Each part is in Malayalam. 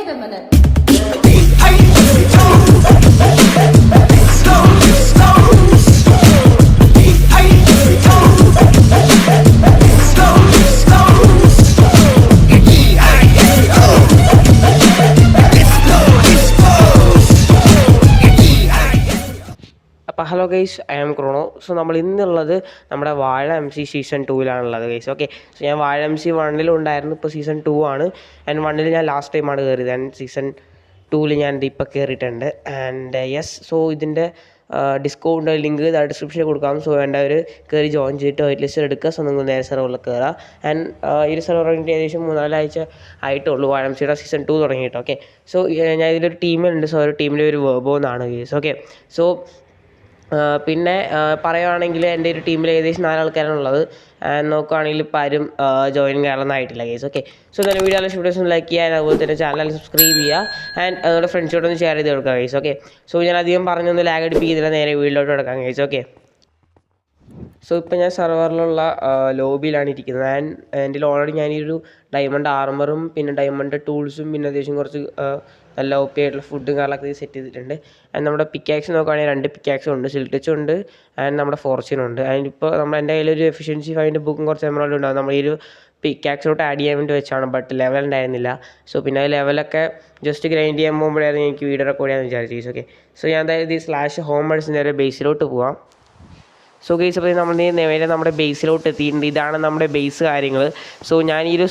Wait a minute. അപ്പോൾ hello guys I am Chrono. So നമ്മൾ ഇന്നുള്ളത് നമ്മുടെ വാഴ എം സി സീസൺ ടൂവിലാണുള്ളത് ഗൈസ്. ഓക്കെ സോ ഞാൻ വാഴ എം സി വണ്ണിൽ ഉണ്ടായിരുന്നു. ഇപ്പോൾ സീസൺ ടു ആണ്. ആൻഡ് വണ്ണിൽ ഞാൻ ലാസ്റ്റ് ടൈമാണ് കയറിയത് ആൻഡ് സീസൺ ടൂവിൽ ഞാൻ ഇപ്പോൾ കയറിയിട്ടുണ്ട് ആൻഡ് യെസ് സോ ഇതിന്റെ ഡിസ്കൗണ്ട് ലിങ്ക് ഡിസ്ക്രിപ്ഷനിൽ കൊടുക്കാം. സോ വേണ്ട ഒരു കയറി ജോയിൻ ചെയ്തിട്ട് വൈറ്റ് ലിസ്റ്റ് എടുക്കുക. സോ നിങ്ങൾ നേരെ സെർവറിൽ കയറുക ആൻഡ് ഈ സെർവർ തുടങ്ങിയിട്ട് ഏകദേശം മൂന്നാലാഴ്ച ആയിട്ടുള്ളൂ വാഴ എം സിയുടെ സീസൺ ടു തുടങ്ങിയിട്ട്. ഓക്കെ സോ ഞാൻ ഇതിലൊരു ടീമിലുണ്ട് സോ ഒരു ടീമിലെ ഒരു വേർബോ എന്നാണ് കേസ് ഓക്കെ സോ പിന്നെ പറയുകയാണെങ്കിൽ എന്റെ ഒരു ടീമിൽ ഏകദേശം നാലാൾക്കാരാണ് ഉള്ളത്. നോക്കുകയാണെങ്കിൽ ഇപ്പോൾ ആരും ജോയിൻ കയറുന്ന ആയിട്ടില്ല കേസ് ഓക്കെ സോ തന്നെ വീഡിയോ വീഡിയോസ് ലൈക്ക് ചെയ്യുക അതുപോലെ തന്നെ ചാനൽ സബ്സ്ക്രൈബ് ചെയ്യുക ആൻഡ് അതുപോലെ ഫ്രണ്ട്സിനോടൊന്ന് ഷെയർ ചെയ്ത് കൊടുക്കുക കേസ് ഓക്കെ സോ ഞാൻ അധികം പറഞ്ഞൊന്ന് ലാഗ് അടിപ്പിക്കുന്നില്ല നേരെ വീട്ടിലോട്ട് കിടക്കാം കേസ് ഓക്കെ സോ ഇപ്പോൾ ഞാൻ സെർവറിലുള്ള ലോബിയിലാണ് ഇരിക്കുന്നത്. ആൻഡ് എന്റെ ഓൾറെഡി ഒരു ഡയമണ്ട് ആർമറും പിന്നെ ഡയമണ്ട് ടൂൾസും പിന്നെ അത്യാവശ്യം കുറച്ച് നല്ല പി ആയിട്ടുള്ള ഫുഡും കാര്യങ്ങളൊക്കെ സെറ്റ് ചെയ്തിട്ടുണ്ട്. ആൻഡ് നമ്മുടെ പിക്കാക്സ് നോക്കുകയാണെങ്കിൽ രണ്ട് പിക്കാക്സും ഉണ്ട്. സിൽട്ടിച്ചും ഉണ്ട്. ആൻഡ് നമ്മുടെ ഫോർച്യൂൺ ഉണ്ട്. ആൻഡ് ഇപ്പോൾ നമ്മൾ എന്റെ ഒരു എഫിഷ്യൻസി ഫൈവിന്റെ ബുക്കും കുറച്ച് എമറോൾഡ് ഉണ്ടാകും നമ്മൾ ഈ ഒരു പിക്കാക്സിലോട്ട് ആഡ് ചെയ്യാൻ വേണ്ടി വെച്ചാണ്. ബട്ട് ലെവൽ ഉണ്ടായിരുന്നില്ല. സോ പിന്നെ ലെവലൊക്കെ ജസ്റ്റ് ഗ്രൈൻഡ് ചെയ്യാൻ പോകുമ്പോഴായിരുന്നു എനിക്ക് വീഡിയോ റെക്കോർഡ് ചെയ്യാമെന്ന് വിചാരിച്ചു ഓക്കെ സോ ഞാൻ അതായത് ഈ സ്ലാഷ് ഹോം മെഡിസിന്റെ ഒരു ബേസിലോട്ട് പോവാം. സോ ഗൈസ് അപ്പോൾ നമ്മൾ നേരെ നമ്മുടെ ബേസിലോട്ട് എത്തിയിട്ടുണ്ട്. ഇതാണ് നമ്മുടെ ബേസ് കാര്യങ്ങൾ സോ ഞാൻ ഈ ഒരു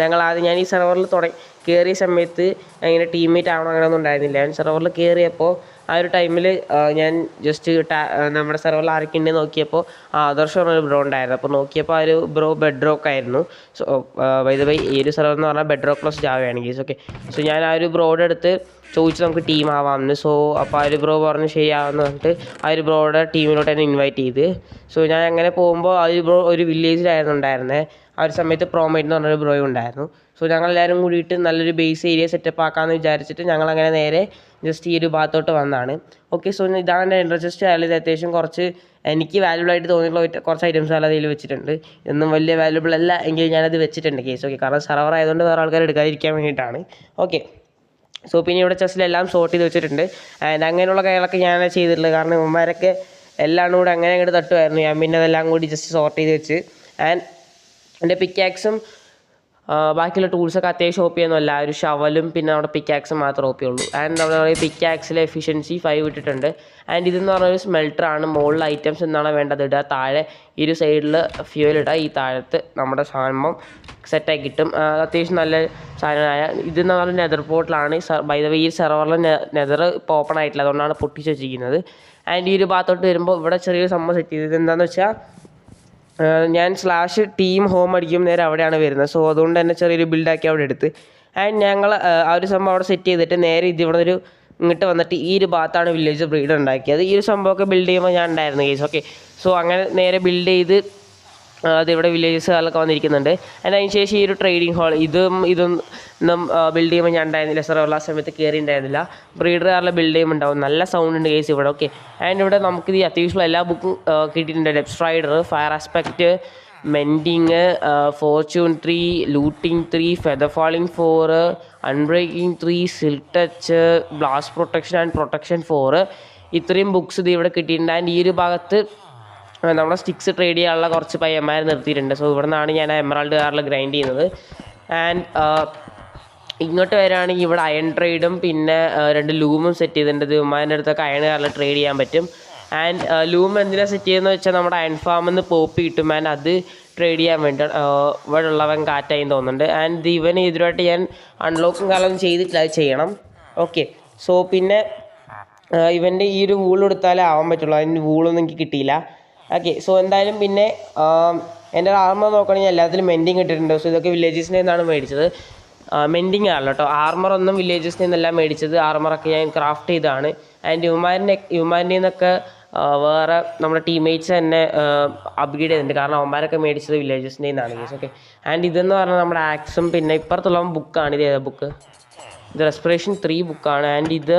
ഞങ്ങൾ ആദ്യം ഞാൻ ഈ സെർവറിൽ തുടങ്ങി കയറിയ സമയത്ത് അങ്ങനെ ടീംമേറ്റ് ആവണം അങ്ങനെയൊന്നും ഉണ്ടായിരുന്നില്ല. ഞാൻ സെർവറിൽ കയറിയപ്പോൾ ആ ഒരു ടൈമിൽ ഞാൻ ജസ്റ്റ് നമ്മുടെ സെർവറിൽ ആരൊക്കെയുണ്ട് നോക്കിയപ്പോൾ ആദർശ് പറഞ്ഞൊരു ബ്രോ ഉണ്ടായിരുന്നു. അപ്പോൾ നോക്കിയപ്പോൾ ആ ഒരു ബ്രോ ബെഡ് റോക്ക് ആയിരുന്നു സോ ബൈ ബൈ ഈ ഒരു സെർവർ എന്ന് പറഞ്ഞാൽ ബെഡ് റോക്ക് പ്ലസ് ജാവയാണ് ഗീസ് ഓക്കെ സോ ഞാൻ ആ ഒരു ബ്രോയുടെ അടുത്ത് ചോദിച്ചു നമുക്ക് ടീം ആവാമെന്ന് സോ അപ്പോൾ ആ ഒരു ബ്രോ പറഞ്ഞ് ശരിയാവെന്ന് പറഞ്ഞിട്ട് ആ ഒരു ബ്രോയുടെ ടീമിലോട്ട് എന്നെ ഇൻവൈറ്റ് ചെയ്ത്. സോ ഞാൻ അങ്ങനെ പോകുമ്പോൾ ആ ഒരു ബ്രോ ഒരു വില്ലേജിലായിരുന്നു ഉണ്ടായിരുന്നത് ആ ഒരു സമയത്ത് പ്രോമൈറ്റ് എന്ന് പറഞ്ഞൊരു ബ്രോയും ഉണ്ടായിരുന്നു. സോ ഞങ്ങൾ എല്ലാവരും കൂടിയിട്ട് നല്ലൊരു ബേസ് ഏരിയ സെറ്റപ്പ് ആക്കാമെന്ന് വിചാരിച്ചിട്ട് ഞങ്ങൾ അങ്ങനെ നേരെ ജസ്റ്റ് ഈ ഒരു ഭാഗത്തോട്ട് വന്നതാണ് ഓക്കെ സോ ഇതാണ് എന്റെ ഇൻട്രസ്റ്റ് ഇത് അത്യാവശ്യം കുറച്ച് എനിക്ക് വാല്യുബിൾ ആയിട്ട് തോന്നിയിട്ടുള്ള കുറച്ച് ഐറ്റംസ് അല്ല അതിൽ വെച്ചിട്ടുണ്ട്. എന്നും വലിയ വാല്യുബിൾ അല്ല എങ്കിൽ ഞാനത് വെച്ചിട്ടുണ്ട് കേസ് ഓക്കെ കാരണം സെർവർ ആയതുകൊണ്ട് വേറെ ആൾക്കാർ എടുക്കാതിരിക്കാൻ വേണ്ടിയിട്ടാണ്. ഓക്കെ സോ പിന്നെ ഇവിടെ ചെസ്സിലെല്ലാം സോർട്ട് ചെയ്ത് വെച്ചിട്ടുണ്ട്. ആൻഡ് അങ്ങനെയുള്ള കാര്യങ്ങളൊക്കെ ഞാൻ ചെയ്തിട്ടുള്ളത്. കാരണം ഇവന്മാരൊക്കെ എല്ലാം കൂടെ അങ്ങനെ അങ്ങോട്ട് തട്ടുമായിരുന്നു. ഞാൻ പിന്നെ അതെല്ലാം കൂടി ജസ്റ്റ് സോർട്ട് ചെയ്ത് വെച്ച്. ആൻഡ് എന്റെ പിക്കാക്സും ബാക്കിയുള്ള ടൂൾസൊക്കെ അത്യാവശ്യം ഓപ്പ് ചെയ്യുന്നല്ല ഒരു ഷവലും പിന്നെ അവിടെ പിക്കാക്സും മാത്രമേ ഓപ്പ് ചെയ്യുള്ളൂ. ആൻഡ് അവിടെ പറയുക പിക്കാക്സിലെ എഫിഷ്യൻസി ഫൈവ് ഇട്ടിട്ടുണ്ട്. ആൻഡ് ഇതെന്ന് പറഞ്ഞ ഒരു സ്മെൽട്ടറാണ് മുകളിൽ ഐറ്റംസ് എന്നാണ് വേണ്ടത് ഇടുക. താഴെ ഒരു സൈഡിൽ ഫ്യൂൽ ഇടുക. ഈ താഴത്ത് നമ്മുടെ സാധനം സെറ്റായി കിട്ടും. അത്യാവശ്യം നല്ല സാധനമായ ഇതെന്ന് പറഞ്ഞാൽ നെതർ പോർട്ടിലാണ് ബൈ ദ വേ ഈ സെർവറിൽ നെതർ ഇപ്പോൾ ഓപ്പൺ ആയിട്ടില്ല. അതുകൊണ്ടാണ് പൊട്ടിച്ച് വെച്ചിരിക്കുന്നത്. ആൻഡ് ഈ ഒരു ഭാഗത്തോട്ട് വരുമ്പോൾ ഇവിടെ ചെറിയൊരു സംഭവം സെറ്റ് ചെയ്തത്. എന്താണെന്ന് വെച്ചാൽ ഞാൻ സ്ലാഷ് ടീം ഹോം അടിക്കും നേരെ അവിടെയാണ് വരുന്നത്. സോ അതുകൊണ്ട് തന്നെ ചെറിയൊരു ബിൽഡാക്കി അവിടെ എടുത്ത്. ആൻഡ് ഞങ്ങൾ ആ ഒരു സംഭവം അവിടെ സെറ്റ് ചെയ്തിട്ട് നേരെ ഇത് ഇവിടെ ഒരു ഇങ്ങോട്ട് വന്നിട്ട് ഈ ഒരു ഭാഗത്താണ് വില്ലേജ് ബ്രീഡ് ഉണ്ടാക്കിയത്. ഈ ഒരു സംഭവമൊക്കെ ബിൽഡ് ചെയ്യുമ്പോൾ ഞാൻ ഉണ്ടായിരുന്നു കേസ് ഓക്കെ സോ അങ്ങനെ നേരെ ബിൽഡ് ചെയ്ത് അതിവിടെ വില്ലേജസുകളൊക്കെ വന്നിരിക്കുന്നുണ്ട്. അതിന് അതിന് ശേഷം ഈ ഒരു ട്രേഡിംഗ് ഹാൾ ഇതും ഇതൊന്നും ബിൽഡ് ചെയ്യുമ്പോൾ ഞാൻ ഉണ്ടായിരുന്നില്ല. സാർ ഉള്ള സമയത്ത് കയറി ഉണ്ടായിരുന്നില്ല. ബ്രീഡർ കാറിലെ ബിൽഡ് ചെയ്യുമ്പോൾ ഉണ്ടാവും. നല്ല സൗണ്ട് ഉണ്ട് കേസ് ഇവിടെ ഓക്കെ ആൻഡ് ഇവിടെ നമുക്ക് ഈ അത്യാവശ്യം എല്ലാ ബുക്കും കിട്ടിയിട്ടുണ്ട്. Depth strider fire aspect mending fortune three looting three feather falling four unbreaking three silk touch blast protection and protection four ഇത്രയും ബുക്സ് ഇത് ഇവിടെ കിട്ടിയിട്ടുണ്ട്. ആൻഡ് ഈ ഒരു ഭാഗത്ത് നമ്മുടെ സ്റ്റിക്സ് ട്രേഡ് ചെയ്യാനുള്ള കുറച്ച് പയ്യന്മാർ നിർത്തിയിട്ടുണ്ട്. സോ ഇവിടെ നിന്നാണ് ഞാൻ എമറാൾഡ് കാറിൽ ഗ്രൈൻഡ് ചെയ്യുന്നത്. ആൻഡ് ഇങ്ങോട്ട് വരികയാണെങ്കിൽ ഇവിടെ അയൺ ട്രേഡും പിന്നെ രണ്ട് ലൂമും സെറ്റ് ചെയ്തിട്ടുണ്ട്. ഉമ്മാന്റെ അടുത്തൊക്കെ അയൺ കാറിൽ ട്രേഡ് ചെയ്യാൻ പറ്റും. ആൻഡ് ലൂം എന്തിനാണ് സെറ്റ് ചെയ്യുന്നത് വെച്ചാൽ നമ്മുടെ അയൺ ഫാമിൽ നിന്ന് പോപ്പി കിട്ടും. ആൻഡ് അത് ട്രേഡ് ചെയ്യാൻ വേണ്ടി ഇവിടെ ഉള്ളവൻ കാറ്റായി തോന്നുന്നുണ്ട്. ആൻഡ് ഇവൻ ഇതിനായിട്ട് ഞാൻ അൺലോക്കും കാലം ചെയ്തിട്ടില്ല. അത് ചെയ്യണം. ഓക്കെ സോ പിന്നെ ഇവന്റെ ഈ ഒരു വൂൾ എടുത്താലേ ആവാൻ പറ്റുള്ളൂ. അതിന് വൂളൊന്നും എനിക്ക് കിട്ടിയില്ല. ഓക്കെ സോ എന്തായാലും പിന്നെ എന്റെ ആർമർ നോക്കുകയാണെങ്കിൽ എല്ലാത്തിലും മെൻഡിങ് ഇട്ടിട്ടുണ്ട് സോ ഇതൊക്കെ വില്ലേജസിൽ നിന്നാണ് മേടിച്ചത്. മെൻഡിങ് ആണല്ലോ കേട്ടോ ആർമർ ഒന്നും വില്ലേജസിൽ നിന്നല്ല മേടിച്ചത്. ആർമറൊക്കെ ഞാൻ ക്രാഫ്റ്റ് ചെയ്തതാണ്. ആൻഡ് യുമാരിനെ യുമാരിന്റെ നിന്നൊക്കെ വേറെ നമ്മുടെ ടീംമേറ്റ്സ് തന്നെ അപ്ഗ്രേഡ് ചെയ്തിട്ടുണ്ട്. കാരണം അവന്മാരൊക്കെ മേടിച്ചത് വില്ലേജസിന്റെ നിന്നാണ്. യൂസ് ഓക്കെ ആൻഡ് ഇതെന്ന് പറഞ്ഞാൽ നമ്മുടെ ആക്സും പിന്നെ ഇപ്പുറത്തുള്ള ബുക്കാണ് ഇത് ഏതാ ബുക്ക് ഇത് റെസ്പിറേഷൻ ത്രീ ബുക്കാണ് ആൻഡ് ഇത്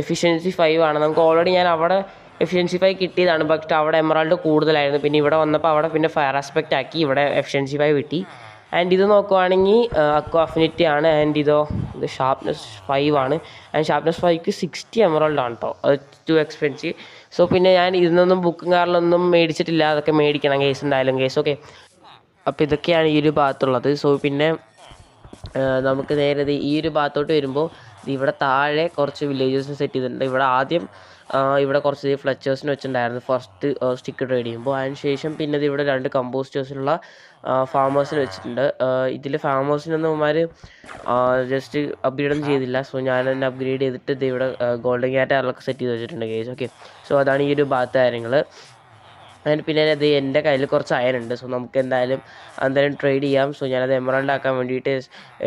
എഫിഷ്യൻസി ഫൈവ് ആണ്. നമുക്ക് ഓൾറെഡി ഞാൻ അവിടെ എഫിഷ്യൻസി ഫൈവ് കിട്ടിയതാണ്. ബട്ട് അവിടെ എമറാൾഡ് കൂടുതലായിരുന്നു. പിന്നെ ഇവിടെ വന്നപ്പോൾ അവിടെ പിന്നെ ഫയർ ആസ്പെക്റ്റ് ആക്കി ഇവിടെ എഫിഷ്യൻസി ഫൈവ് കിട്ടി. ആൻഡ് ഇത് നോക്കുവാണെങ്കിൽ അക്വ അഫിനിറ്റി ആണ്. ആൻഡ് ഇതോ ഇത് ഷാർപ്നെസ് ഫൈവ് ആണ്. ആൻഡ് ഷാർപ്നെസ് ഫൈവ്ക്ക് സിക്സ്റ്റി എമറോൾഡ് ആണ് കേട്ടോ അത് ടു എക്സ്പെൻസീവ് സോ പിന്നെ ഞാൻ ഇതിനൊന്നും ബുക്കും കാറിലൊന്നും മേടിച്ചിട്ടില്ല. അതൊക്കെ മേടിക്കണം കേസ് എന്തായാലും കേസ് ഓക്കെ അപ്പോൾ ഇതൊക്കെയാണ് ഈ ഒരു ഭാഗത്തുള്ളത്. സോ പിന്നെ നമുക്ക് നേരത്തെ ഈ ഒരു ഭാഗത്തോട്ട് വരുമ്പോൾ ഇവിടെ താഴെ കുറച്ച് വില്ലേജസ് സെറ്റ് ചെയ്തിട്ടുണ്ട്. ഇവിടെ ആദ്യം ഇവിടെ കുറച്ച് ഫ്ലച്ചേഴ്സിന് വെച്ചിട്ടുണ്ടായിരുന്നു. ഫസ്റ്റ് സ്റ്റിക്ക് ട്രേഡ് ചെയ്യുമ്പോൾ അതിന് ശേഷം പിന്നെ ഇവിടെ രണ്ട് കമ്പോസ്റ്റേഴ്സിലുള്ള ഫാമേഴ്സിന് വെച്ചിട്ടുണ്ട്. ഇതിൽ ഫാമേഴ്സിനൊന്നും അവന്മാർ ജസ്റ്റ് അപ്ഗ്രേഡ് ഒന്നും ചെയ്തില്ല. സോ ഞാൻ തന്നെ അപ്ഗ്രേഡ് ചെയ്തിട്ട് ഇത് ഇവിടെ ഗോൾഡൻ ക്യാറ്റാറിലൊക്കെ സെറ്റ് ചെയ്ത് വെച്ചിട്ടുണ്ട് കേസ് ഓക്കെ സോ അതാണ് ഈ ഒരു ഭാഗത്തെ കാര്യങ്ങൾ അതിന് പിന്നെ അത് എന്റെ കയ്യിൽ കുറച്ച് അയനുണ്ട് സോ നമുക്ക് എന്തായാലും എന്തായാലും ട്രേഡ് ചെയ്യാം. സോ ഞാനത് എമറൗണ്ട് ആക്കാൻ വേണ്ടിയിട്ട്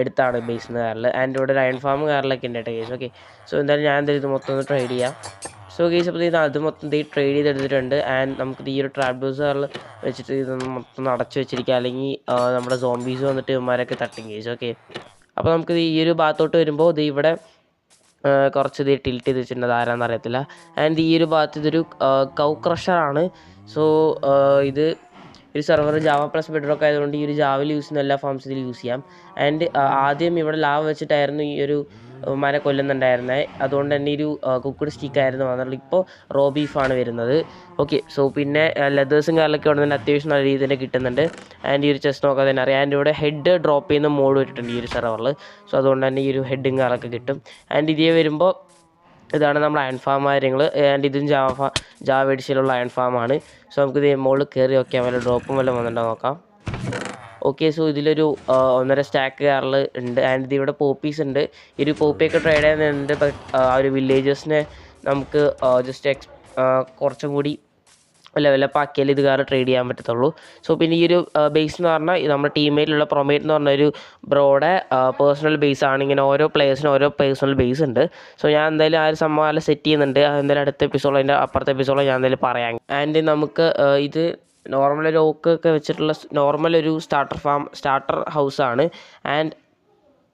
എടുത്താണ് ബേസിന് കാറിൽ ആൻഡ് ഇവിടെ ഒരു അയൺ ഫാം കാറിലൊക്കെ ഉണ്ട് കേട്ടോ കേസ് ഓക്കെ സോ എന്തായാലും ഞാൻ എന്തായാലും ഇത് മൊത്തം ഒന്ന് ട്രേഡ് ചെയ്യാം. സോ ഗെയ്സ് അപ്പോൾ ഇത് അത് മൊത്തം ഇത് ട്രേഡ് ചെയ്തെടുത്തിട്ടുണ്ട്. ആൻഡ് നമുക്ക് ഈ ഒരു ഡോസ് വെച്ചിട്ട് ഇത് മൊത്തം അടച്ചു വെച്ചിരിക്കുക. അല്ലെങ്കിൽ നമ്മുടെ സോംബീസ് വന്നിട്ട് ഇവന്മാരൊക്കെ തട്ടും ഗെയ്സ് ഓക്കെ അപ്പോൾ നമുക്ക് ഈ ഒരു ഭാഗത്തോട്ട് വരുമ്പോൾ ഇത് ഇവിടെ കുറച്ച് ഇത് ടിൽറ്റ് ചെയ്ത് വെച്ചിട്ടുണ്ട് ആരാന്ന് അറിയത്തില്ല. ആൻഡ് ഈ ഒരു ഭാഗത്ത് ഇതൊരു കൗ ക്രഷറാണ് സോ ഇത് ഒരു സെർവർ ജാവ പ്ലസ് ബെഡ്റോക്ക് ആയതുകൊണ്ട് ഈ ഒരു ജാവയിൽ യൂസ് ചെയ്യുന്ന എല്ലാ ഫോംസിലും യൂസ് ചെയ്യാം. ആൻഡ് ആദ്യം ഇവിടെ ലാവ് വെച്ചിട്ടായിരുന്നു ഈ ഒരു മര കൊല്ലുന്നുണ്ടായിരുന്നത് അതുകൊണ്ട് തന്നെ ഒരു കുക്കുഡ് സ്റ്റിക്കായിരുന്നു വന്നുള്ളൂ ഇപ്പോൾ റോ ബീഫാണ് വരുന്നത്. ഓക്കെ സോ പിന്നെ ലെതേഴ്സും കാര്യങ്ങളൊക്കെ അവിടെ തന്നെ അത്യാവശ്യം നല്ല രീതിയിൽ തന്നെ കിട്ടുന്നുണ്ട്. ആൻഡ് ഈ ഒരു ചെസ്റ്റ് നോക്കാൻ തന്നെ അറിയാം. ആൻഡ് ഇവിടെ ഹെഡ് ഡ്രോപ്പ് ചെയ്യുന്ന മോഡ് വരിട്ടുണ്ട് ഈ ഒരു സെർവറിൽ സോ അതുകൊണ്ട് തന്നെ ഈ ഒരു ഹെഡും കാര്യങ്ങളൊക്കെ കിട്ടും. ആൻഡ് ഇതേ വരുമ്പോൾ ഇതാണ് നമ്മുടെ അയൺ ഫാം കാര്യങ്ങൾ ആൻഡ് ഇതും ജാവ ജാവ എഡിഷനിലുള്ള അയൺ ഫാമാണ് സോ നമുക്ക് ഇത് മുകളിൽ കയറി നോക്കിയാൽ വല്ല ഡ്രോപ്പും വല്ലതും വന്നിട്ടുണ്ടോ നോക്കാം. ഓക്കെ സോ ഇതിലൊരു ഒന്നര സ്റ്റാക്ക് കാറിൽ ഉണ്ട്. ആൻഡ് ഇതിവിടെ പോപ്പീസ് ഉണ്ട്. ഈ ഒരു പോപ്പിയൊക്കെ ട്രേഡ് ചെയ്യുന്നുണ്ട് ബട്ട് ആ ഒരു വില്ലേജസിനെ നമുക്ക് ജസ്റ്റ് എക്സ് കുറച്ചും കൂടി ലെവലപ്പ് ആക്കിയാൽ ഇത് കാറ് ട്രേഡ് ചെയ്യാൻ പറ്റത്തുള്ളൂ. സോ പിന്നെ ഈ ഒരു ബേസ് എന്ന് പറഞ്ഞാൽ നമ്മുടെ ടീമേറ്റിലുള്ള പ്രൊമേറ്റ് എന്ന് പറഞ്ഞ ഒരു ബ്രോയുടെ പേഴ്സണൽ ബേസ് ആണ്. ഇങ്ങനെ ഓരോ പ്ലേയേഴ്സിനും ഓരോ പേഴ്സണൽ ബേസ് ഉണ്ട്. സോ ഞാൻ എന്തായാലും ആ ഒരു സംഭവം സെറ്റ് ചെയ്യുന്നുണ്ട്. എന്തായാലും അടുത്ത എപ്പിസോഡ് അതിന്റെ അപ്പുറത്തെ എപ്പിസോഡ് ഞാൻ എന്തായാലും പറയാം. ആൻഡ് നമുക്ക് ഇത് നോർമൽ ഒരു ഓക്ക് ഒക്കെ വെച്ചിട്ടുള്ള നോർമൽ ഒരു സ്റ്റാർട്ടർ ഫാം സ്റ്റാർട്ടർ ഹൗസാണ് ആൻഡ്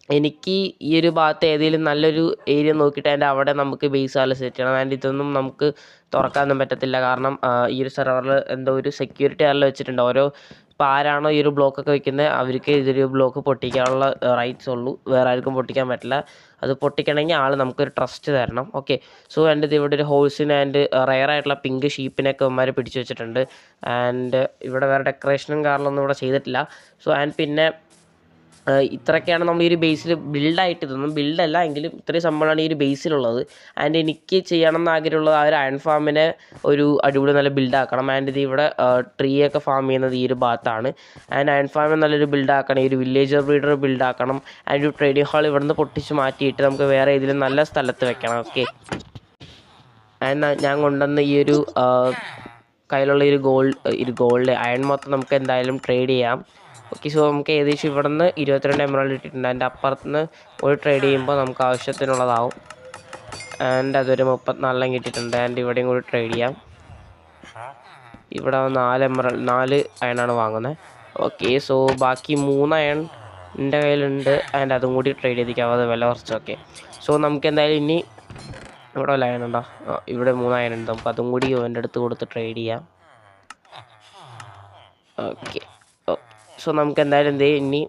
എനിക്ക് ഈ ഒരു ഭാഗത്ത് ഏതെങ്കിലും നല്ലൊരു ഏരിയ നോക്കിയിട്ട് അതിന്റെ അവിടെ നമുക്ക് ബേസ് ഹാൾ സെറ്റ് ചെയ്യണം. ആൻഡ് ഇതൊന്നും നമുക്ക് തുറക്കാനൊന്നും പറ്റത്തില്ല. കാരണം ഈ ഒരു സെർവറിൽ എന്തോ ഒരു സെക്യൂരിറ്റി അല്ല വെച്ചിട്ടുണ്ട്. ഓരോ ഇപ്പോൾ ആരാണോ ഈ ഒരു ബ്ലോക്കൊക്കെ വെക്കുന്നത് അവർക്ക് ഇതൊരു ബ്ലോക്ക് പൊട്ടിക്കാനുള്ള റൈറ്റ്സ് ഉള്ളൂ. വേറെ ആർക്കും പൊട്ടിക്കാൻ പറ്റില്ല. അത് പൊട്ടിക്കണമെങ്കിൽ ആൾ നമുക്കൊരു ട്രസ്റ്റ് തരണം. ഓക്കെ സോ എന്റെ ഇവിടെ ഒരു ഹോൾസിന് ആൻഡ് റയർ ആയിട്ടുള്ള പിങ്ക് ഷീപ്പിനൊക്കെ അവന്മാർ പിടിച്ചു വെച്ചിട്ടുണ്ട്. ആൻഡ് ഇവിടെ വേറെ ഡെക്കറേഷനും കാറിലൊന്നും ഇവിടെ ചെയ്തിട്ടില്ല. സോ ആൻഡ് പിന്നെ ഇത്രയൊക്കെയാണ് നമ്മൾ ഈ ഒരു ബേസിൽ ബിൽഡായിട്ട് ഇതൊന്നും ബിൽഡല്ല എങ്കിലും ഇത്രയും സംഭവമാണ് ഈ ഒരു ബേസിലുള്ളത്. ആൻഡ് എനിക്ക് ചെയ്യണം എന്ന് ആഗ്രഹമുള്ളത് ആ ഒരു അയൺ ഫാമിനെ ഒരു അടിപൊളി നല്ല ബിൽഡാക്കണം ആൻഡ് ഇത് ഇവിടെ ട്രീ ഒക്കെ ഫാം ചെയ്യുന്നത് ഈ ഒരു ഭാഗത്താണ്. ആൻഡ് അയൺ ഫാമിനെ നല്ലൊരു ബിൽഡാക്കണം ഈ ഒരു വില്ലേജർ ബ്രീഡർ ബിൽഡാക്കണം ആൻഡ് ഒരു ട്രേഡിംഗ് ഹാൾ ഇവിടുന്ന് പൊട്ടിച്ച് മാറ്റിയിട്ട് നമുക്ക് വേറെ ഏതെങ്കിലും നല്ല സ്ഥലത്ത് വെക്കണം. ഓക്കെ ആൻഡ് ഞാൻ കൊണ്ടുവന്ന ഈ ഒരു കയ്യിലുള്ള ഒരു ഗോൾഡ് ഒരു ഗോൾഡ് അയൺ മൊത്തം നമുക്ക് എന്തായാലും ട്രേഡ് ചെയ്യാം. ഓക്കെ സോ നമുക്ക് ഏകദേശം ഇവിടെ നിന്ന് ഇരുപത്തിരണ്ട് എമറോൾഡ് ഇട്ടിട്ടുണ്ട്. അതിന്റെ അപ്പുറത്തുനിന്ന് ഒരു ട്രേഡ് ചെയ്യുമ്പോൾ നമുക്ക് ആവശ്യത്തിനുള്ളതാവും. ആൻഡ് അതൊരു മുപ്പത്തിനാലെല്ലാം കിട്ടിയിട്ടുണ്ട്. ആൻഡ് ഇവിടെയും കൂടി ട്രേഡ് ചെയ്യാം. ഇവിടെ നാല് എമറൽ നാല് അയണാണ് വാങ്ങുന്നത് ഓക്കെ സോ ബാക്കി മൂന്ന് അയൺ എന്റെ കയ്യിലുണ്ട്. ആൻഡ് അതും കൂടി ട്രേഡ് ചെയ്തിരിക്കാം. അത് വില കുറച്ചൊക്കെ സോ നമുക്ക് എന്തായാലും ഇനി ഇവിടെ വല്ല അയണുണ്ടോ ഇവിടെ മൂന്ന് അയണുണ്ട് നമുക്ക് അതും കൂടി എന്റെ അടുത്ത് കൊടുത്ത് ട്രേഡ് ചെയ്യാം. ഓക്കെ സോ നമുക്ക് എന്തായാലും എന്ത് ചെയ്യും ഇനി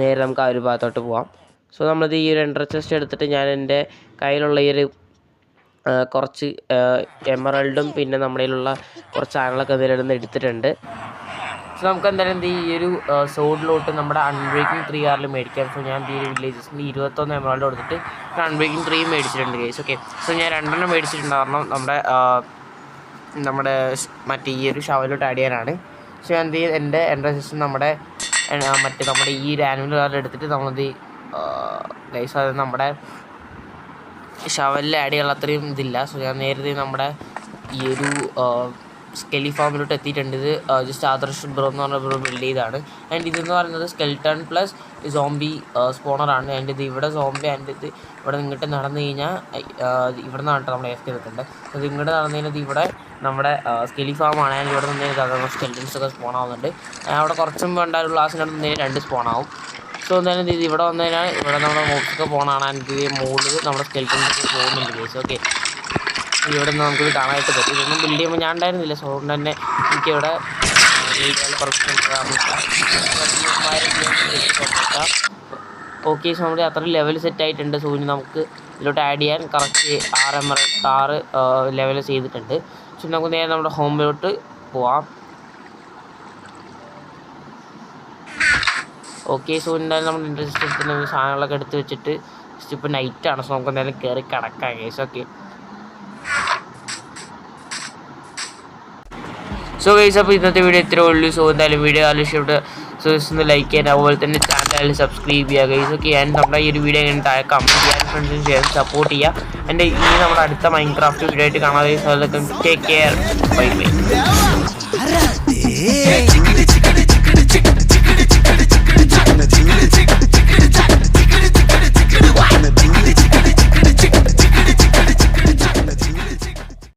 നേരെ നമുക്ക് ആ ഒരു ഭാഗത്തോട്ട് പോവാം. സോ നമ്മളിത് ഈ ഒരു എൻട്ര ചെസ്റ്റ് എടുത്തിട്ട് ഞാൻ എന്റെ കയ്യിലുള്ള ഈ ഒരു കുറച്ച് എമറൾഡും പിന്നെ നമ്മുടെ കയ്യിലുള്ള കുറച്ച് ആനകളൊക്കെ ഇതിൽ നിന്ന് എടുത്തിട്ടുണ്ട്. സോ നമുക്ക് എന്തായാലും എന്ത് ഈ ഒരു സോഡിലോട്ട് നമ്മുടെ അൺബ്രേക്കിംഗ് ത്രീ ആറിൽ മേടിക്കാം. സോ ഞാൻ ഈ വില്ലേജസിന് ഇരുപത്തൊന്ന് എമറൾഡ് കൊടുത്തിട്ട് അൺബ്രേക്കിംഗ് ത്രീ മേടിച്ചിട്ടുണ്ട് കേസ് ഓക്കെ സോ ഞാൻ രണ്ടെണ്ണം മേടിച്ചിട്ടുണ്ടായിരുന്നു നമ്മുടെ നമ്മുടെ മറ്റേ ഈ ഒരു ഷവലോട്ട് ആഡ് ചെയ്യാനാണ്. സോ എന്ത് ചെയ്യും എന്റെ എൻട്രൻസ് നമ്മുടെ ആ, മറ്റേ നമ്മുടെ ഈ ഒരു ആനുവൽ കാർഡ് എടുത്തിട്ട് നമ്മളത് ഗൈസ് അത് നമ്മുടെ ഷവലിൽ ആഡ് ചെയ്യാനുള്ള അത്രയും ഇതില്ല. സോ ഞാൻ നേരത്തെ നമ്മുടെ ഈ ഒരു സ്കെലി ഫാമിലോട്ട് എത്തിയിട്ടുണ്ട്. ഇത് ജസ്റ്റ് ആദർശ് ബ്രോ എന്ന് പറഞ്ഞ ബ്രോ ബിൽഡ് ചെയ്താണ്. ആൻഡ് ഇതെന്ന് പറയുന്നത് സ്കെൽട്ടൺ പ്ലസ് സോംബി സ്പോണറാണ് ആൻഡ് ഇത് ഇവിടെ സോംബി ആൻഡ് ഇത് ഇവിടെ ഇങ്ങോട്ട് നടന്നു കഴിഞ്ഞാൽ ഇവിടെ നിന്നാണ് നമ്മൾ എഫ് ചെയ്തിട്ടുണ്ട് അത് ഇങ്ങോട്ട് നടന്നു കഴിഞ്ഞാൽ ഇവിടെ നമ്മുടെ സ്കെലി ഫാമാണ് ആൻഡ് ഇവിടെ നിന്ന് കഴിഞ്ഞാൽ സ്കെൽറ്റൻസ് ഒക്കെ സ്പോൺ ആവുന്നുണ്ട്. അവിടെ കുറച്ചും വേണ്ട ഗ്ലാസ്സിന്റെ നടന്നു നിന്ന് രണ്ട് സ്പോൺ ആവും. സോ എന്തായാലും ഇത് ഇവിടെ വന്നു കഴിഞ്ഞാൽ ഇവിടെ നമ്മുടെ മോട്ടൊക്കെ പോകണമാണ് ആൻഡ് ഇത് മുകളിൽ നമ്മുടെ സ്കെൽറ്റൻസ് പോകുന്നുണ്ട് ഓക്കെ ഇവിടെ നിന്ന് നമുക്കിത് കാണാനായിട്ട് പറ്റും. ഇതൊന്നും ബിൽഡ് ചെയ്യുമ്പോൾ ഞാൻ ഉണ്ടായിരുന്നില്ല. സോ അതുകൊണ്ട് തന്നെ എനിക്കിവിടെ ഓക്കെ സോ നമ്മുടെ അത്ര ലെവൽ സെറ്റ് ആയിട്ടുണ്ട്. സോ ഇനി നമുക്ക് ഇതിലോട്ട് ആഡ് ചെയ്യാൻ കറക്റ്റ് ആറ് എം ആറ് ലെവൽ ചെയ്തിട്ടുണ്ട്. സോ നമുക്ക് നേരെ നമ്മുടെ ഹോമിലോട്ട് പോവാം. ഓക്കെ സോ എന്തായാലും നമ്മൾ ഇൻട്രസ്റ്റ് സാധനങ്ങളൊക്കെ എടുത്ത് വെച്ചിട്ട് ജസ്റ്റ് ഇപ്പോൾ നൈറ്റാണ് സോ നമുക്ക് എന്തായാലും കയറി കിടക്കാം കേസ് ഓക്കെ സോ ഗൈസ് അപ്പോൾ ഇന്നത്തെ വീഡിയോ ഇത്രേ ഉള്ളൂ. സോ എന്തായാലും വീഡിയോ ആലോചിച്ചിട്ട് ഇഷ്ടപ്പെട്ട സോ ഒന്ന് ലൈക്ക് ചെയ്യാൻ അതുപോലെ തന്നെ ചാനൽ സബ്സ്ക്രൈബ് ചെയ്യുക ഗൈസ് ഓക്കെ ഞാൻ നമ്മുടെ ഈ ഒരു വീഡിയോ എങ്ങനെ താഴെ കമന്റ് ചെയ്യാൻ ഫ്രണ്ട്സും ചെയ്യാൻ സപ്പോർട്ട് ചെയ്യുക എന്റെ ഇനി നമ്മുടെ അടുത്ത മൈൻ ക്രാഫ്റ്റ് വീഡിയോ ആയിട്ട് കാണാതെ ടേക്ക് കെയർ ബൈ ബൈ